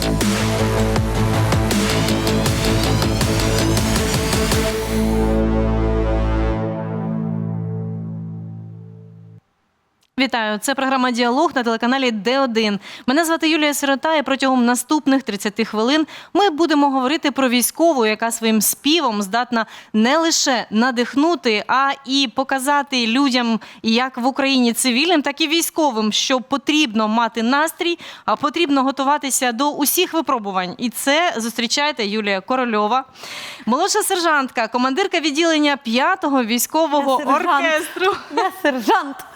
Thank Вітаю, це програма Діалог на телеканалі Д1. Мене звати Юлія Сирота, і протягом наступних 30 хвилин ми будемо говорити про військову, яка своїм співом здатна не лише надихнути, а і показати людям, як в Україні цивільним, так і військовим, що потрібно мати настрій, а потрібно готуватися до усіх випробувань. І це зустрічайте Юлія Корольова, молодша сержантка, командирка відділення 5-го військового Я сержант. оркестру. Я сержант.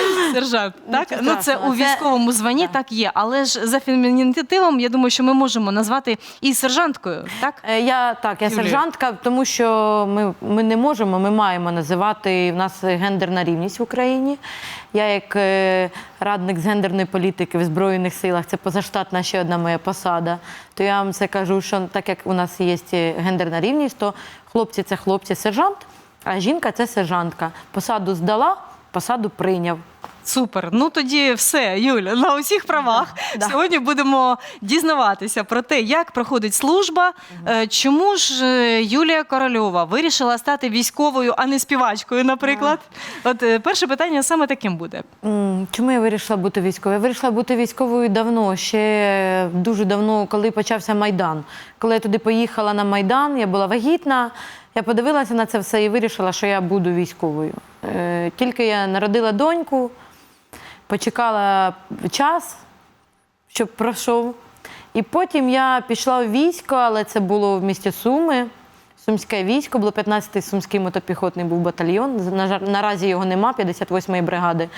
Сержант, Ну, так ну це у Це- військовому званні, так є. Але ж за фемінітивом, я думаю, що ми можемо назвати і сержанткою, так? Е, Я так, я Юлія. сержантка, тому що ми, ми не можемо, ми маємо називати в нас гендерна рівність в Україні. Я як е, радник з гендерної політики в Збройних силах, це позаштатна ще одна моя посада. То я вам це кажу, що так як у нас є гендерна рівність, то хлопці це хлопці сержант, а жінка це сержантка. Посаду здала, посаду прийняв. Супер. Ну тоді все, Юля, на усіх правах. Да. Сьогодні будемо дізнаватися про те, як проходить служба. Е, Чому ж е, Юлія Корольова вирішила стати військовою, а не співачкою, наприклад? От е, перше питання саме таким буде. Чому я вирішила бути військовою? Я вирішила бути військовою давно, ще дуже давно, коли почався Майдан. Коли я туди поїхала на Майдан, я була вагітна. Я подивилася на це все і вирішила, що я буду військовою. Е, Тільки я народила доньку, почекала час, щоб пройшов. І потім я пішла у військо, але це було в місті Суми. Сумське військо, було 15-й сумський мотопіхотний був батальйон. Наразі його нема, 58-ї бригади.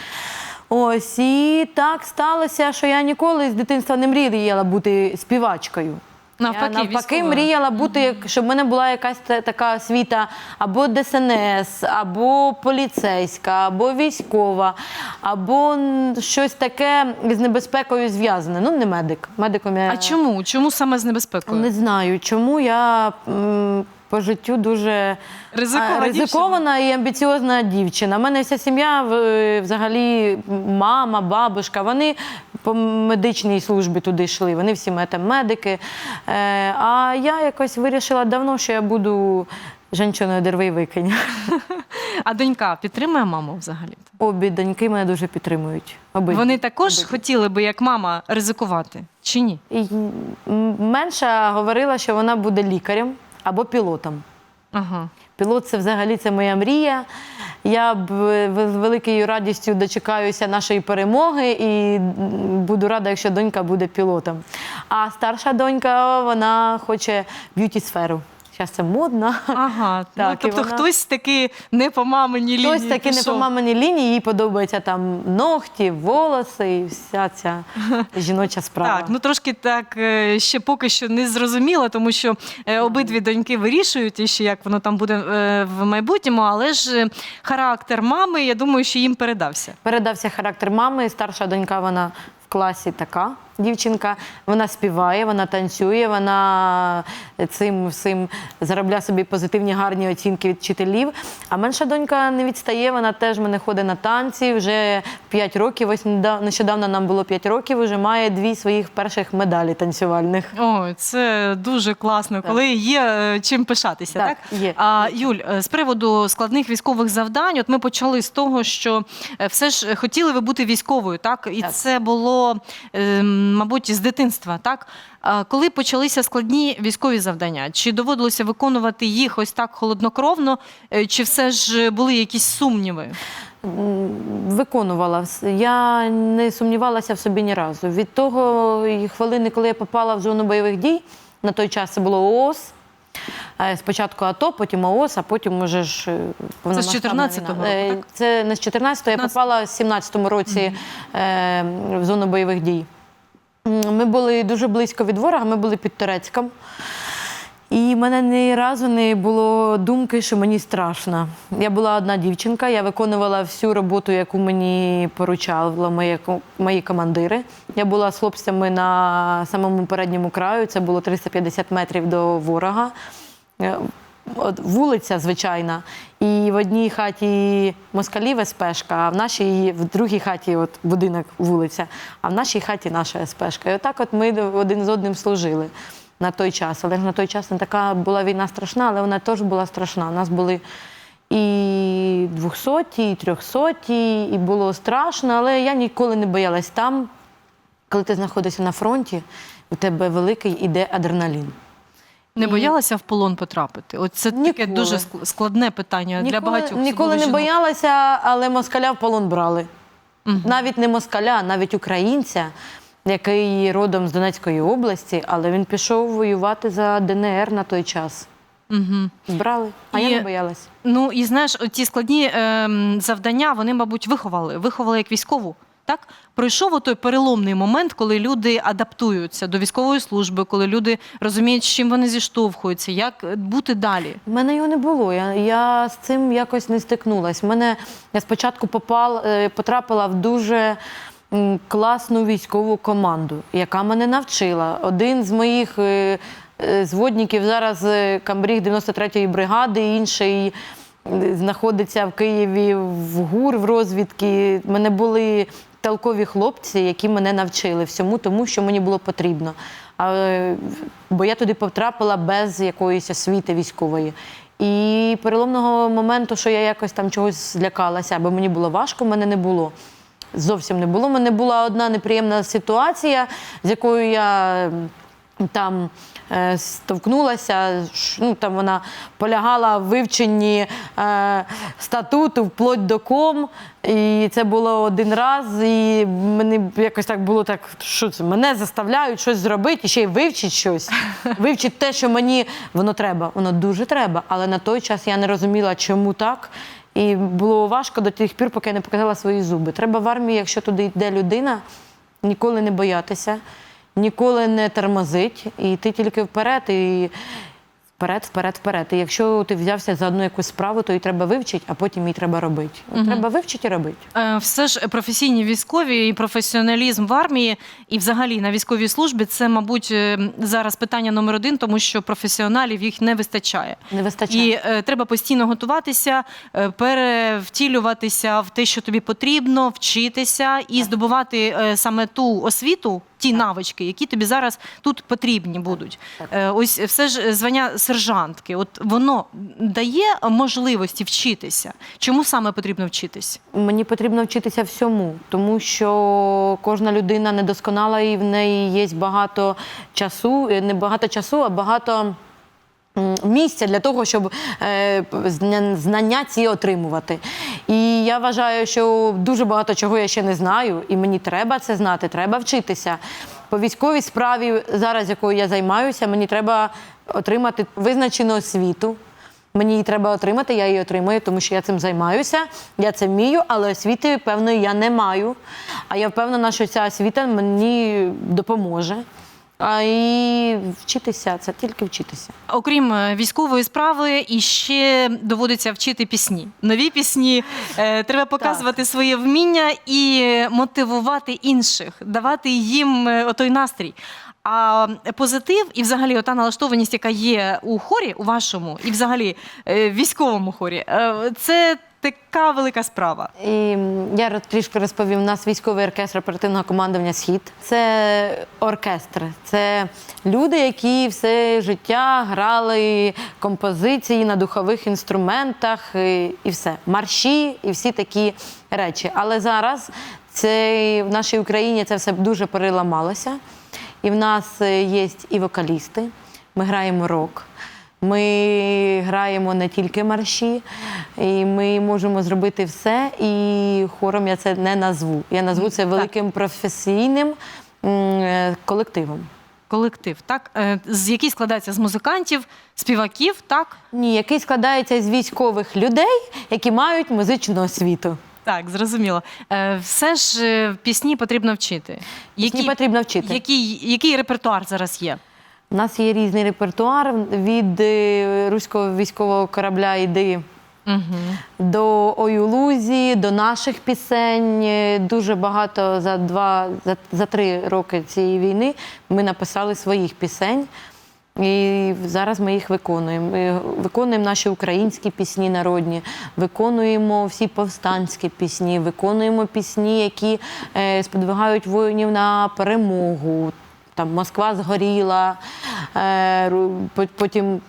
Ось і так сталося, що я ніколи з дитинства не мріяла бути співачкою. Навпаки, я навпаки мріяла бути, як- щоб в мене була якась та- така освіта або ДСНС, або поліцейська, або військова, або щось таке з небезпекою зв'язане. Ну, не медик. Медиком я А чому? Чому саме з небезпекою? не знаю, чому я м, по життю дуже Ризикова а, ризикована і амбіціозна дівчина. У мене вся сім'я взагалі мама, бабушка, вони по медичній службі туди йшли. Вони всі медики. Е, а я якось вирішила давно, що я буду жінчиною дерви викинь. А донька підтримує маму взагалі? Обі доньки мене дуже підтримують. Обидві. Вони також Обидві. хотіли би, як мама, ризикувати чи ні? І менша говорила, що вона буде лікарем або пілотом. Ага. Пілот це взагалі це моя мрія. Я б е, з великою радістю дочекаюся нашої перемоги і буду рада, якщо донька буде пілотом. А старша донька вона хоче б'юті сферу. Зараз це модно. Ага, ну, Так, і тобто вона- хтось таки не по маминій лінії. Хтось таки не по маминій лінії, їй подобаються там ногті, волоси і вся ця жіноча справа. Так, ну трошки так е, ще поки що не зрозуміло, тому що е, обидві доньки вирішують, і ще як воно там буде е, в майбутньому, але ж характер мами, я думаю, що їм передався. Передався характер мами. Старша донька, вона класі така дівчинка. Вона співає, вона танцює, вона цим всім заробляє собі позитивні гарні оцінки від вчителів. А менша донька не відстає, вона теж мене ходить на танці вже 5 років. Ось нещодавно нам було 5 років, вже має дві своїх перших медалі танцювальних. Ой, це дуже класно, коли є е, чим пишатися. Так, Так, є. А Юль, е, з приводу складних військових завдань, от ми почали з того, що е, все ж хотіли ви бути військовою, так і Так. це було, е, мабуть, з дитинства. Так коли почалися складні військові завдання, чи доводилося виконувати їх ось так холоднокровно, е, чи все ж були якісь сумніви? Виконувала. Я не сумнівалася в собі ні разу. Від того хвилини, коли я попала в зону бойових дій, на той час це було ООС. Е, Спочатку АТО, потім ООС, а потім уже ж Це з 14-го. Е, року. Це не з 14-го, я попала в 17-му році е, в зону бойових дій. Ми були дуже близько від ворога, ми були під Турецьком. І в мене ні разу не було думки, що мені страшно. Я була одна дівчинка, я виконувала всю роботу, яку мені поручали мої, мої командири. Я була з хлопцями на самому передньому краю, це було 350 метрів до ворога. Е, от вулиця звичайна, і в одній хаті москалів СПшка, а в нашій в другій хаті от будинок вулиця, а в нашій хаті наша СПшка. І отак от ми один з одним служили на той час. Але ж на той час не така була війна страшна, але вона теж була страшна. У нас були і двохсоті, і трьохсоті, і було страшно, але я ніколи не боялась там, коли ти знаходишся на фронті, у тебе великий іде адреналін. Не І- боялася в полон потрапити? От це таке Ніколи. дуже складне питання для багатьох. ніколи не жінок. боялася, але москаля в полон брали. Навіть не москаля, навіть українця, який родом з Донецької області, але він пішов воювати за ДНР на той час. Мгм. Брали, а я не боялась. Ну і знаєш, ті складні ем, завдання вони, мабуть, виховали. Виховали як військову. Так пройшов той переломний момент, коли люди адаптуються до військової служби, коли люди розуміють, з чим вони зіштовхуються, як е, бути далі. У мене його не було. Я, я з цим якось не стикнулась. Мене я спочатку попал, е, потрапила в дуже класну військову команду, яка мене навчила. Один з моїх е, е, зводників зараз е, камбріг 93-ї бригади, інший знаходиться в Києві в ГУР в розвідки. У мене були толкові хлопці, які мене навчили всьому тому, що мені було потрібно. А, бо я туди потрапила без якоїсь освіти військової. І переломного моменту, що я якось там чогось злякалася, або мені було важко, мене не було. Зовсім не було. У мене була одна неприємна ситуація, з якою я там е, стовкнулася. Ну, там вона полягала в вивченні е, статуту вплоть до ком. І це було один раз. І мені якось так було так, що це мене заставляють щось зробити, і ще й вивчити щось. Вивчити те, що мені воно треба. Воно дуже треба. Але на той час я не розуміла, чому так. І було важко до тих пір, поки я не показала свої зуби. Треба в армії, якщо туди йде людина, ніколи не боятися, ніколи не тормозить, і йти тільки вперед. І вперед, вперед, вперед. І якщо ти взявся за одну якусь справу, то її треба вивчити, а потім її треба робити. От Треба вивчити і робити. Е, Все ж професійні військові і професіоналізм в армії, і взагалі на військовій службі це, мабуть, е, зараз питання номер один, тому що професіоналів їх не вистачає. Не вистачає. І е, треба постійно готуватися, е, перевтілюватися в те, що тобі потрібно, вчитися і здобувати е, саме ту освіту, ті навички, які тобі зараз тут потрібні будуть. Е, ось все ж звання сержантки, от воно дає можливості вчитися. Чому саме потрібно вчитись? Мені потрібно вчитися всьому, тому що кожна людина недосконала і в неї є багато часу, е, не багато часу, а багато. Місця для того, щоб е, знання ці отримувати. І я вважаю, що дуже багато чого я ще не знаю, і мені треба це знати, треба вчитися. По військовій справі, зараз якою я займаюся, мені треба отримати визначену освіту. Мені її треба отримати, я її отримую, тому що я цим займаюся, я це вмію, але освіти певної я не маю. А я впевнена, що ця освіта мені допоможе. А і вчитися це тільки вчитися. Окрім е, військової справи, і ще доводиться вчити пісні. Нові пісні. Е, Треба показувати своє вміння і мотивувати інших, давати їм е, отой настрій. А позитив і взагалі ота налаштованість, яка є у хорі, у вашому, і взагалі в військовому хорі, це така велика справа. І я трішки розповім. У нас військовий оркестр оперативного командування Схід. Це оркестр, це люди, які все життя грали композиції на духових інструментах і, і все. Марші і всі такі речі. Але зараз це в нашій Україні це все дуже переламалося. І в нас е, є і вокалісти, ми граємо рок. Ми граємо не тільки марші, і ми можемо зробити все. І хором я це не назву. Я назву це великим професійним е, колективом. Колектив, так? Е, З який складається з музикантів, співаків, так? Ні, який складається з військових людей, які мають музичну освіту. Так, зрозуміло. Е, Все ж пісні потрібно вчити. Пісні потрібно вчити. Який, який репертуар зараз є? У нас є різний репертуар від е, руського військового корабля «Іди» Угу. до «Ой у лузі, до наших пісень. Е, Дуже багато за два, за, за три роки цієї війни ми написали своїх пісень. І зараз ми їх виконуємо. Ми виконуємо наші українські пісні народні, виконуємо всі повстанські пісні, виконуємо пісні, які е, сподвигають воїнів на перемогу. Там Москва згоріла, е, потім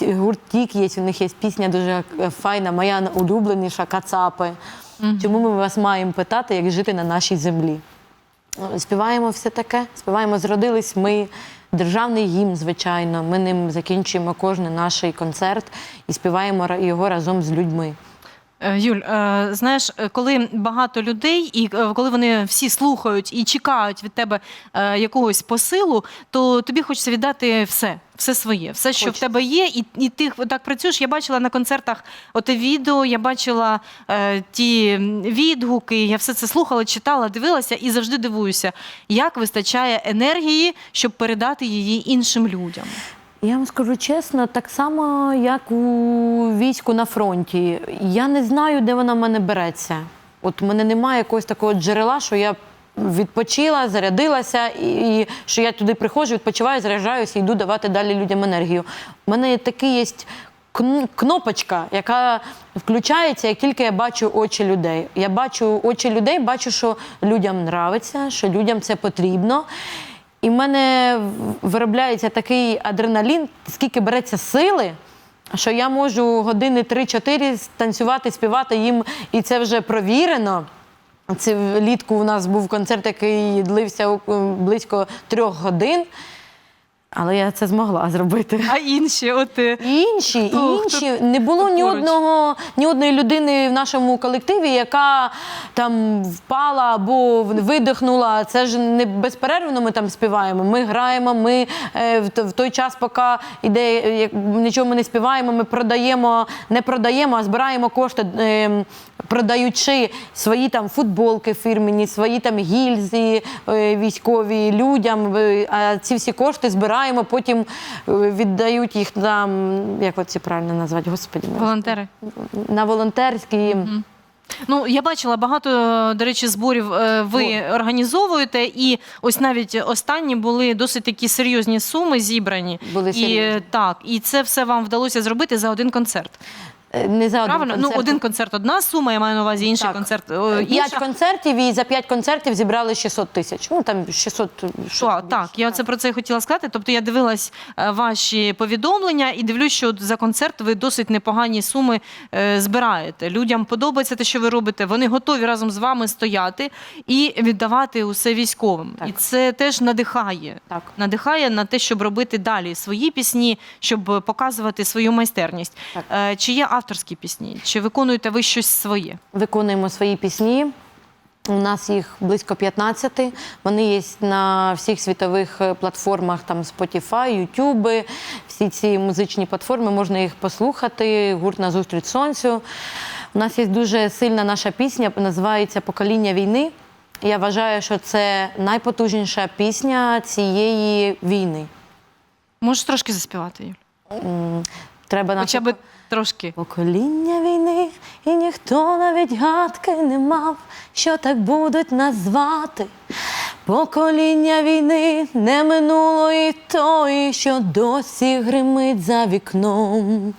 гурт Тік є, у них є пісня дуже е, файна, моя улюбленіша Кацапи. Чому ми вас маємо питати, як жити на нашій землі? Співаємо все таке, співаємо Зродились ми. Державний гімн, звичайно. Ми ним закінчуємо кожен наш концерт і співаємо його разом з людьми. Е, Юль, е, знаєш, е, коли багато людей, і коли вони всі слухають і чекають від тебе якогось посилу, то тобі хочеться віддати все, все своє, все, що Хочеться. в тебе є, і, і ти так працюєш. Я бачила на концертах оте відео, я бачила е, ті відгуки, я все це слухала, читала, дивилася і завжди дивуюся, як вистачає енергії, щоб передати її іншим людям. Я вам скажу чесно, так само, як у війську на фронті. Я не знаю, де вона в мене береться. От в мене немає якогось такого джерела, що я відпочила, зарядилася, і, і що я туди приходжу, відпочиваю, заряджаюся і йду давати далі людям енергію. У мене такий є кнопочка, яка включається, як тільки я бачу очі людей. Я бачу очі людей, бачу, що людям нравиться, що людям це потрібно. І в мене виробляється такий адреналін, скільки береться сили, що я можу години 3-4 танцювати, співати їм, і це вже провірено. Це влітку у нас був концерт, який длився близько трьох годин. Але я це змогла зробити. А інші, от е, інші, і Хто- Не було ні поруч? одного, ні одної людини в нашому колективі, яка там впала або видихнула. Це ж не безперервно ми там співаємо. Ми граємо, ми е, в, в той час, поки іде, е, як нічого ми не співаємо, ми продаємо, не продаємо, а збираємо кошти. Продаючи свої там футболки фірмені, свої там гільзи е, військові людям, е, а ці всі кошти збираємо, потім е, віддають їх нам, як от це правильно назвати, господі, волонтери. на волонтерські. Ну, я бачила багато, до речі, зборів ви організовуєте, і ось навіть останні були досить такі серйозні суми зібрані. Були і так, і це все вам вдалося зробити за один концерт. Е, Не за один Правильно? концерт. Ну, один концерт одна сума, я маю на увазі інший Так. концерт. о, П'ять інша. концертів і за п'ять концертів зібрали 600 тисяч. Ну там 600. Що, щось так, більше. я оце про це і хотіла сказати. Тобто я дивилась е, ваші повідомлення і дивлюсь, що от за концерт ви досить непогані суми е, збираєте. Людям подобається те, що ви робите. Вони готові разом з вами стояти і віддавати усе військовим. Так. І це теж надихає. Так. Надихає на те, щоб робити далі свої пісні, щоб показувати свою майстерність. Так. Е, Чи є авторські пісні? Чи виконуєте ви щось своє? Виконуємо свої пісні. У нас їх близько 15. Вони є на всіх світових е, платформах, там Spotify, YouTube, всі ці музичні платформи, можна їх послухати. Гурт на зустріч сонцю. У нас є дуже сильна наша пісня, називається Покоління війни. Я вважаю, що це найпотужніша пісня цієї війни. Можеш трошки заспівати, Юль? Треба на Хоча б трошки. Покоління війни, і ніхто навіть гадки не мав, що так будуть назвати. Покоління війни не минуло і тої, що досі гримить за вікном.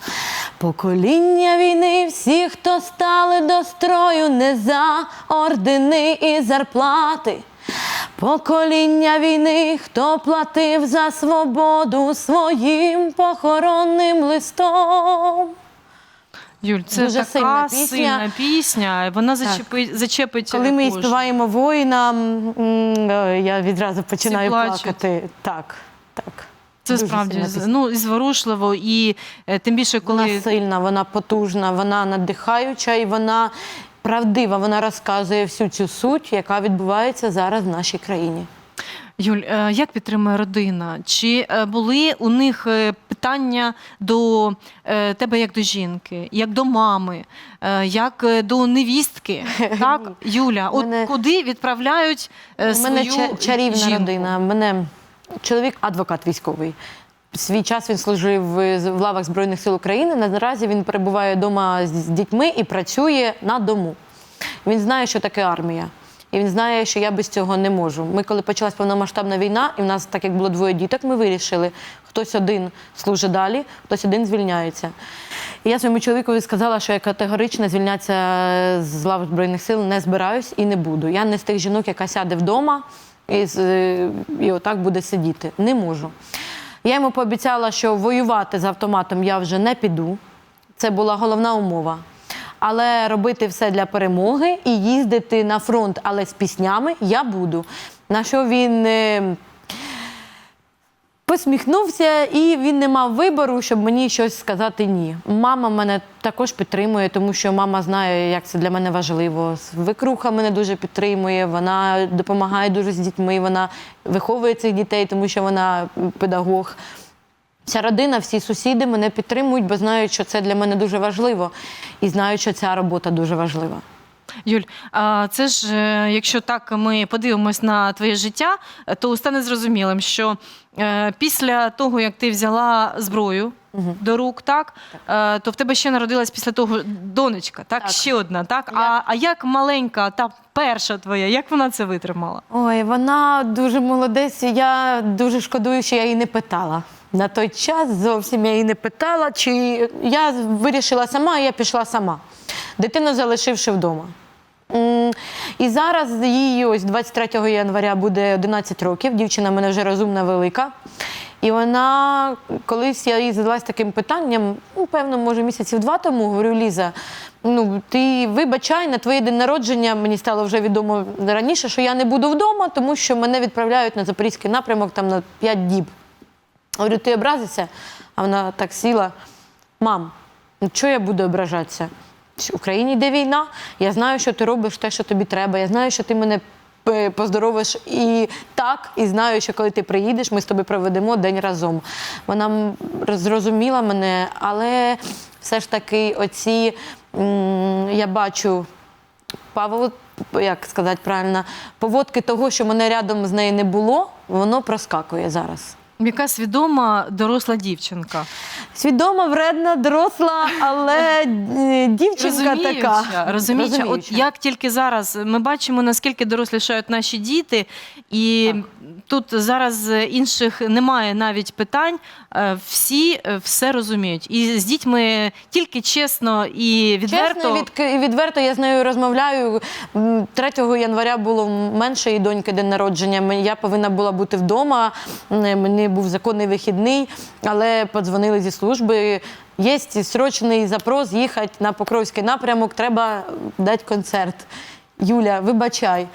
Покоління війни, всі, хто стали до строю, не за ордени і зарплати. Покоління війни, хто платив за свободу своїм похоронним листом. Юль, це Дуже така сильна пісня. сильна пісня. Вона зачепить, зачепить Коли ми її кожного. співаємо воїнам, е, я відразу починаю плачуть. плакати. Так, так. Це Дуже справді ну, і зворушливо, і е, тим більше, коли Вона сильна, вона потужна, вона надихаюча і вона правдива. Вона розказує всю цю суть, яка відбувається зараз в нашій країні. Юль, е, як підтримує родина? Чи е, були у них е, питання до тебе як до жінки, як до мами, як до невістки? Так, Юля, от Мене- куди відправляють е, У мене свою чарівна жінку? родина. У мене чоловік адвокат військовий. Свій час він служив в лавах Збройних сил України. Наразі він перебуває вдома з дітьми і працює на дому. Він знає, що таке армія. І він знає, що я без цього не можу. Ми, коли почалась повномасштабна війна, і в нас, так як було двоє діток, ми вирішили, хтось один служить далі, хтось один звільняється. І я своєму чоловікові сказала, що я категорично звільнятися з лав Збройних сил не збираюсь і не буду. Я не з тих жінок, яка сяде вдома і, і отак буде сидіти. Не можу. Я йому пообіцяла, що воювати з автоматом я вже не піду. Це була головна умова. Але робити все для перемоги і їздити на фронт, але з піснями я буду. На що він е, посміхнувся, і він не мав вибору, щоб мені щось сказати ні. Мама мене також підтримує, тому що мама знає, як це для мене важливо. Викруха мене дуже підтримує, вона допомагає дуже з дітьми, вона виховує цих дітей, тому що вона педагог. Вся родина, всі сусіди мене підтримують, бо знають, що це для мене дуже важливо, і знають, що ця робота дуже важлива. Юль, а це ж, е, якщо так ми подивимось на твоє життя, то стане зрозумілим, що е, після того, як ти взяла зброю до рук, так, е, то в тебе ще народилась після того донечка, так? Так. Ще одна, так? Я- А, а як маленька, та перша твоя, як вона це витримала? Ой, вона дуже молодець. Я дуже шкодую, що я її не питала. На той час зовсім я її не питала, чи я вирішила сама, і я пішла сама. Дитину залишивши вдома. І зараз їй ось 23 января буде 11 років. Дівчина в мене вже розумна велика. І вона колись я їй задалась таким питанням, ну, певно, може, місяців два тому, говорю, Ліза, ну ти вибачай, на твоє день народження мені стало вже відомо раніше, що я не буду вдома, тому що мене відправляють на запорізький напрямок там на 5 діб. Говорю, ти образишся? А вона так сіла. Мам, ну чого я буду ображатися? В Україні йде війна. Я знаю, що ти робиш те, що тобі треба. Я знаю, що ти мене е, поздоровиш і так, і знаю, що коли ти приїдеш, ми з тобою проведемо день разом. Вона зрозуміла мене, але все ж таки, оці я бачу Павло, як сказати правильно, поводки того, що мене рядом з нею не було, воно проскакує зараз. Яка свідома доросла дівчинка? Свідома, вредна, доросла, але е, дівчинка така. розуміюча. От як тільки зараз ми бачимо, наскільки дорослішають наші діти, і тут зараз інших немає навіть питань. е, Всі е, все розуміють. І з дітьми тільки чесно і відверто. Чесно, від, відверто я з нею розмовляю. М, 3 января було меншої доньки день народження. Я повинна була бути вдома. М, Мені був законний вихідний, але подзвонили зі служби. Є срочний запрос їхати на Покровський напрямок, треба дати концерт. Юля, вибачай.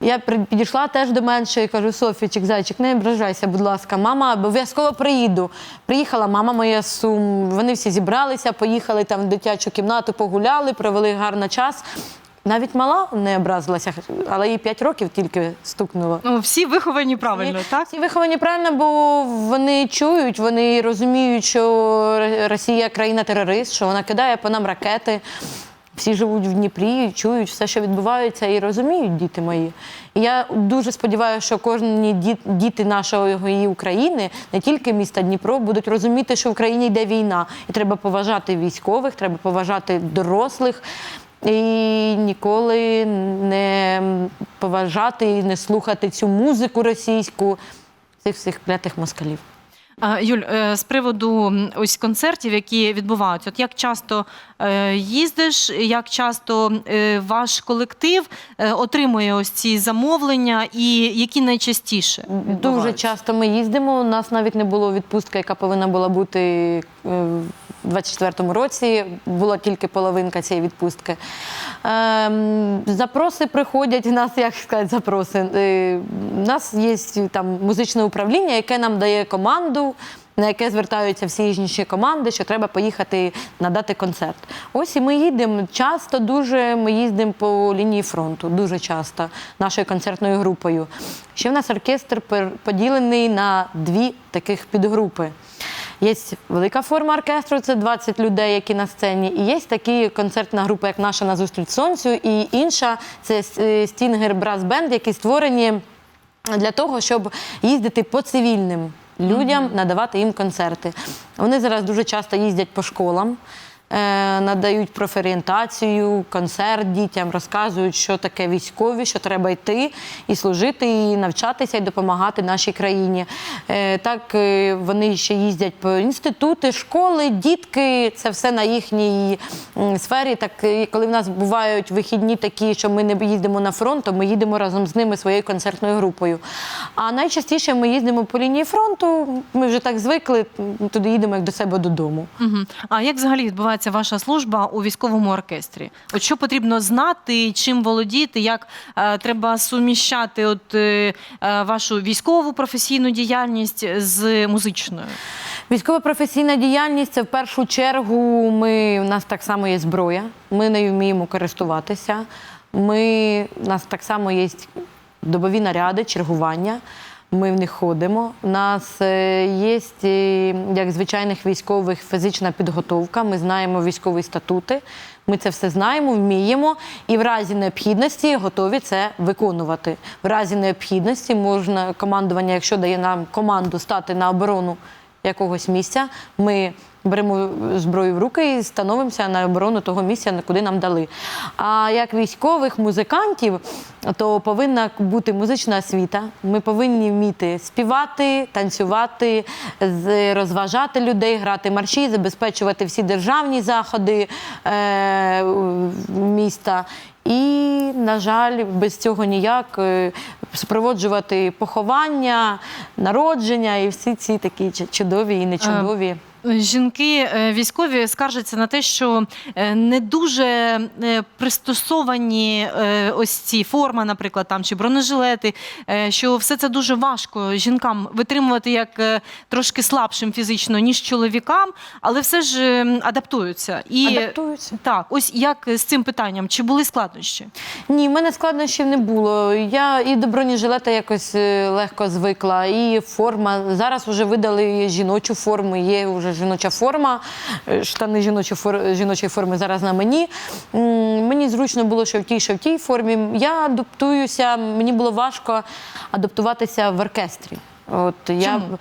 Я підійшла теж до меншої, кажу, Софічик, зайчик, не ображайся, будь ласка, мама, обов'язково приїду. Приїхала мама моя з Сум. Вони всі зібралися, поїхали там в дитячу кімнату, погуляли, провели гарний час. Навіть мала не образилася, але їй 5 років тільки стукнуло. Ну, всі виховані правильно, Всі- так? Всі виховані правильно, бо вони чують, вони розуміють, що Росія країна-терорист, що вона кидає по нам ракети. Всі живуть в Дніпрі, чують все, що відбувається, і розуміють діти мої. І я дуже сподіваюся, що кожні діти нашої України, не тільки міста Дніпро, будуть розуміти, що в країні йде війна, і треба поважати військових, треба поважати дорослих. І ніколи не поважати і не слухати цю музику російську цих всіх клятих москалів. Юль, е, з приводу ось концертів, які відбуваються, от як часто е, їздиш, як часто е, ваш колектив отримує ось ці замовлення, і які найчастіше Дуже часто ми їздимо. У нас навіть не було відпустки, яка повинна була бути в 24-му році. Була тільки половинка цієї відпустки. Ем, Запроси приходять. У нас, як сказати, запроси. Е, У нас є там музичне управління, яке нам дає команду. На яке звертаються всі інші команди, що треба поїхати надати концерт. Ось і ми їдемо. Часто дуже ми їздимо по лінії фронту, дуже часто нашою концертною групою. Ще в нас оркестр поділений на дві таких підгрупи. Є велика форма оркестру, це 20 людей, які на сцені, і є такі концертна група, як наша на зустріч сонцю, і інша це Стінгер Брас Бенд, які створені для того, щоб їздити по цивільним людям, надавати їм концерти. Вони зараз дуже часто їздять по школам. Е, надають профорієнтацію, концерт дітям, розказують, що таке військові, що треба йти і служити, і навчатися, і допомагати нашій країні. Е, Так е, вони ще їздять по інститути, школи, дітки, це все на їхній сфері. Так, коли в нас бувають вихідні такі, що ми не їздимо на фронт, то ми їдемо разом з ними своєю концертною групою. А найчастіше ми їздимо по лінії фронту. Ми вже так звикли, туди їдемо як до себе додому. Мгм. А як взагалі відбувається ваша служба у військовому оркестрі? От що потрібно знати, чим володіти, як е, треба суміщати от, е, е, вашу військову професійну діяльність з музичною? Військова професійна діяльність це в першу чергу. Ми, у нас так само є зброя, ми нею вміємо користуватися. Ми, у нас так само є добові наряди, чергування. Ми в них ходимо. У нас е, є, е, як звичайних військових, фізична підготовка. Ми знаємо військові статути. Ми це все знаємо, вміємо, і в разі необхідності готові це виконувати. В разі необхідності можна командування, якщо дає нам команду стати на оборону якогось місця, ми беремо зброю в руки і становимося на оборону того місця, куди нам дали. А як військових музикантів, то повинна бути музична освіта. Ми повинні вміти співати, танцювати, розважати людей, грати марші, забезпечувати всі державні заходи е, міста. І, на жаль, без цього ніяк е, супроводжувати поховання, народження і всі ці такі чудові і нечудові. Жінки е, військові скаржаться на те, що е, не дуже е, пристосовані ось ці форма, наприклад, там чи бронежилети, що все це дуже важко жінкам витримувати як трошки слабшим фізично, ніж чоловікам, але все ж адаптуються. І Адаптуються. так, ось як з цим питанням, чи були складнощі? Ні, в мене складнощів не було. Я і до бронежилета якось легко звикла, і форма. Зараз вже видали жіночу форму, є вже жіноча форма, е, штани жіночої, фор... жіночої форми зараз на мені. Мені зручно було, що в тій, що в тій формі. Я адаптуюся, мені було важко адаптуватися в оркестрі. От я, Чому?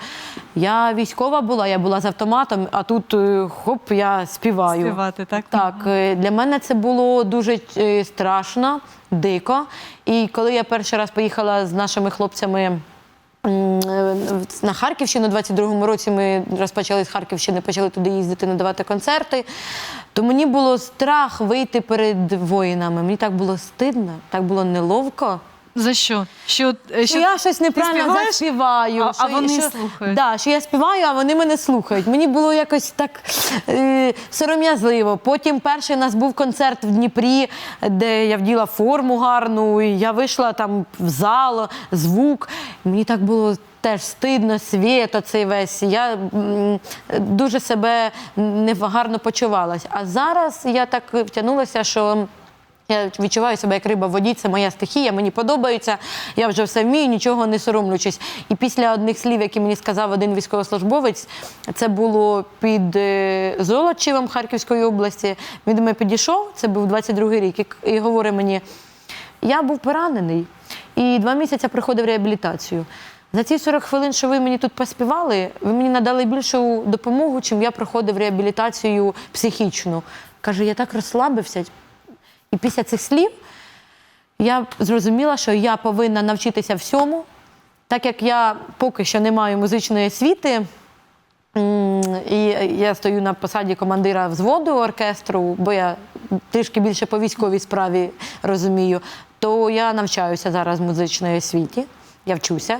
я військова була, я була з автоматом, а тут е, хоп, я співаю. Співати, так? Так, е, для мене це було дуже страшно, дико. І коли я перший раз поїхала з нашими хлопцями. На Харківщину у 22-му році ми розпочали з Харківщини, почали туди їздити, надавати концерти. То мені було страх вийти перед воїнами. Мені так було стидно, так було неловко. За що? Що, е, Що я щось неправильно співаєш, заспіваю. а- а вони що, слухають? Да, що я співаю, а вони мене слухають. Мені було якось так е, сором'язливо. Потім перший у нас був концерт в Дніпрі, де я вділа форму гарну, і я вийшла там в зал, звук. Мені так було. Теж стидно, світ оцей весь. Я м, дуже себе негарно почувалась. А зараз я так втягнулася, що я відчуваю себе як риба в воді, це моя стихія, мені подобається, я вже все вмію, нічого не соромлючись. І після одних слів, які мені сказав один військовослужбовець, це було під е, Золочевом Харківської області. Він до мене підійшов, це був 22-й рік, і, говорить мені: я був поранений і два місяці проходив реабілітацію. За ці 40 хвилин, що ви мені тут поспівали, ви мені надали більшу допомогу, чим я проходив реабілітацію психічну. Каже, я так розслабився. І після цих слів я зрозуміла, що я повинна навчитися всьому, так як я поки що не маю музичної освіти. І я стою на посаді командира взводу оркестру, бо я трішки більше по військовій справі розумію, то я навчаюся зараз в музичній освіті. Я вчуся,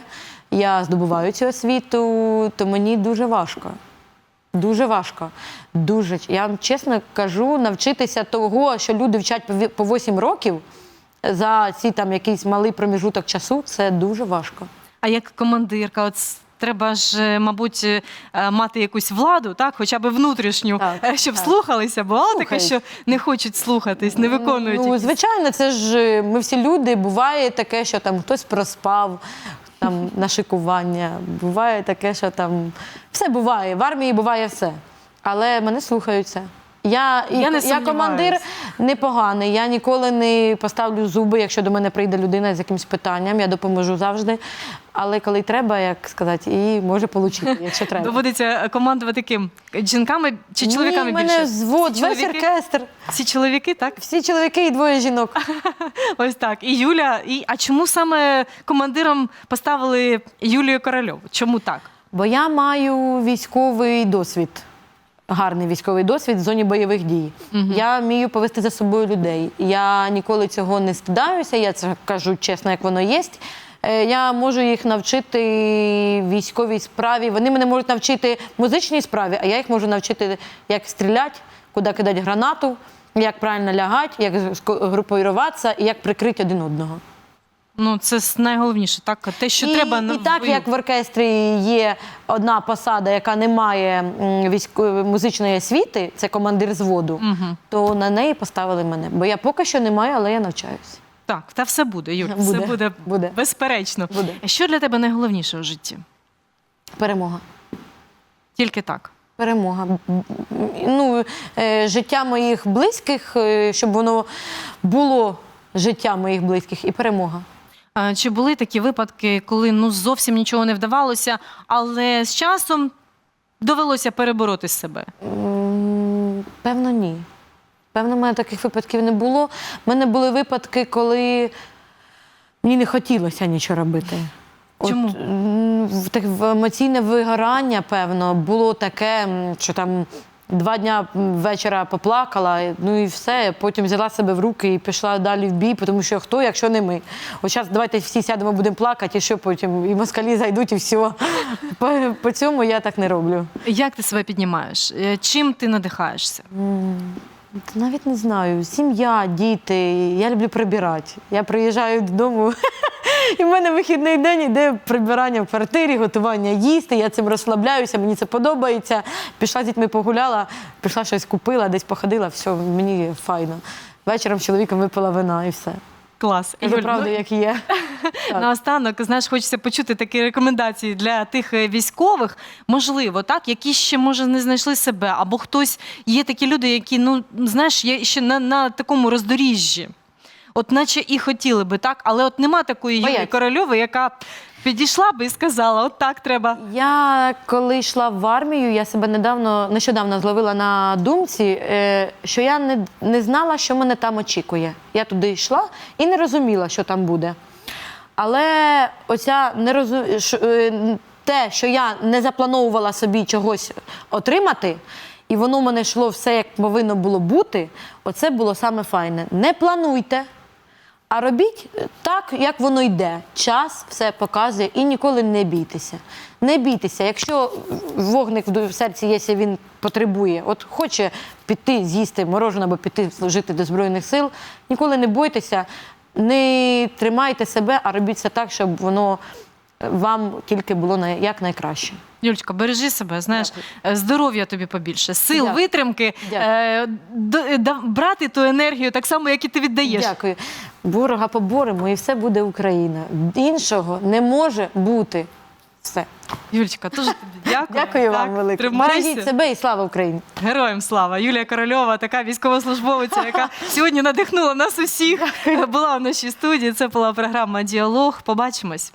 я здобуваю цю освіту, то мені дуже важко. Дуже важко. Дуже. Я вам чесно кажу, навчитися того, що люди вчать по ві- 8 років за ці там якийсь малий проміжуток часу, це дуже важко. А як командирка, от треба ж, е, мабуть, е, мати якусь владу, так, хоча б внутрішню, Так, е, щоб так. слухалися. Бувало таке, що не хочуть слухатись, не виконують. Ну, якісь- звичайно, це ж ми всі люди. Буває таке, що там хтось проспав там на шикування. Буває таке, що там все буває. В армії буває все. Але мене слухаються. Я, Я не я командир непоганий. Я ніколи не поставлю зуби, якщо до мене прийде людина з якимось питанням. Я допоможу завжди. Але коли треба, як сказати, і може отримати, якщо треба. Доводиться командувати ким? Жінками чи чоловіками Ні, мене більше? звод, Всі весь чоловіки? оркестр. Всі чоловіки, так? Всі чоловіки і двоє жінок. Ось так. І Юля. І... А чому саме командиром поставили Юлію Корольову? Чому так? Бо я маю військовий досвід. Гарний військовий досвід в зоні бойових дій. Я вмію повести за собою людей. Я ніколи цього не стидаюся, я це кажу чесно, як воно є. Е, Я можу їх навчити військовій справі. Вони мене можуть навчити музичній справі, а я їх можу навчити, як стріляти, куди кидати гранату, як правильно лягати, як ско- і як прикрити один одного. Ну, це с- найголовніше, так? Те, що і, треба на і так як в оркестрі є одна посада, яка не має м, військової музичної освіти, це командир зводу, то на неї поставили мене. Бо я поки що не маю, але я навчаюся. Так, та все буде, Юль, Буде, все буде, буде. безперечно. Буде. Що для тебе найголовніше у житті? Перемога. Тільки так. Перемога. Ну, е, життя моїх близьких, е, щоб воно було життя моїх близьких і перемога. А, Чи були такі випадки, коли ну зовсім нічого не вдавалося, але з часом довелося перебороти себе? Певно, ні. Певно, в мене таких випадків не було. У мене були випадки, коли мені не хотілося нічого робити. Чому? От, в- так, в емоційне вигорання, певно, було таке, що там два дня вечора поплакала, ну і все. Потім взяла себе в руки і пішла далі в бій, тому що хто, якщо не ми. От зараз давайте всі сядемо, будемо плакати, і що потім? І москалі зайдуть, і все. По, по цьому я так не роблю. Як ти себе піднімаєш? Е, Чим ти надихаєшся? Навіть не знаю. Сім'я, діти. Я люблю прибирати. Я приїжджаю додому, і в мене вихідний день йде прибирання в квартирі, готування їсти. Я цим розслабляюся, мені це подобається. Пішла з дітьми погуляла, пішла щось купила, десь походила, все, мені файно. Вечором з чоловіком випила вина і все. Клас. Кажу Юль, правду, ну, як є. Наостанок, знаєш, хочеться почути такі рекомендації для тих е, військових. Можливо, так, які ще може не знайшли себе, або хтось є такі люди, які, ну знаєш, є ще на, на такому роздоріжжі. От наче і хотіли би, так, але от нема такої Юлії. Корольової, яка підійшла би і сказала: от так треба. Я коли йшла в армію, я себе недавно нещодавно зловила на думці, е, що я не, не знала, що мене там очікує. Я туди йшла і не розуміла, що там буде. Але оця не розу... е, те, що я не заплановувала собі чогось отримати, і воно в мене йшло все, як повинно було бути, оце було саме файне. Не плануйте. А робіть так, як воно йде. Час все показує і ніколи не бійтеся. Не бійтеся. Якщо вогник в серці є, він потребує, от хоче піти з'їсти морожене або піти служити до Збройних сил, ніколи не бойтеся, не тримайте себе, а робіть все так, щоб воно вам тільки було на- як найкраще. Юльчка, бережи себе, знаєш, здоров'я тобі побільше, сил, Дякую. витримки, е, д- да- брати ту енергію так само, як і ти віддаєш. Дякую. Ворога поборемо і все буде Україна. Іншого не може бути. Все. Юльчка, дуже тобі дякую. Дякую вам Так, велике. Тримайся. Себе і слава Україні! Героям слава! Юлія Корольова, така військовослужбовиця, яка сьогодні надихнула нас усіх. Була в нашій студії. Це була програма Діалог. Побачимось.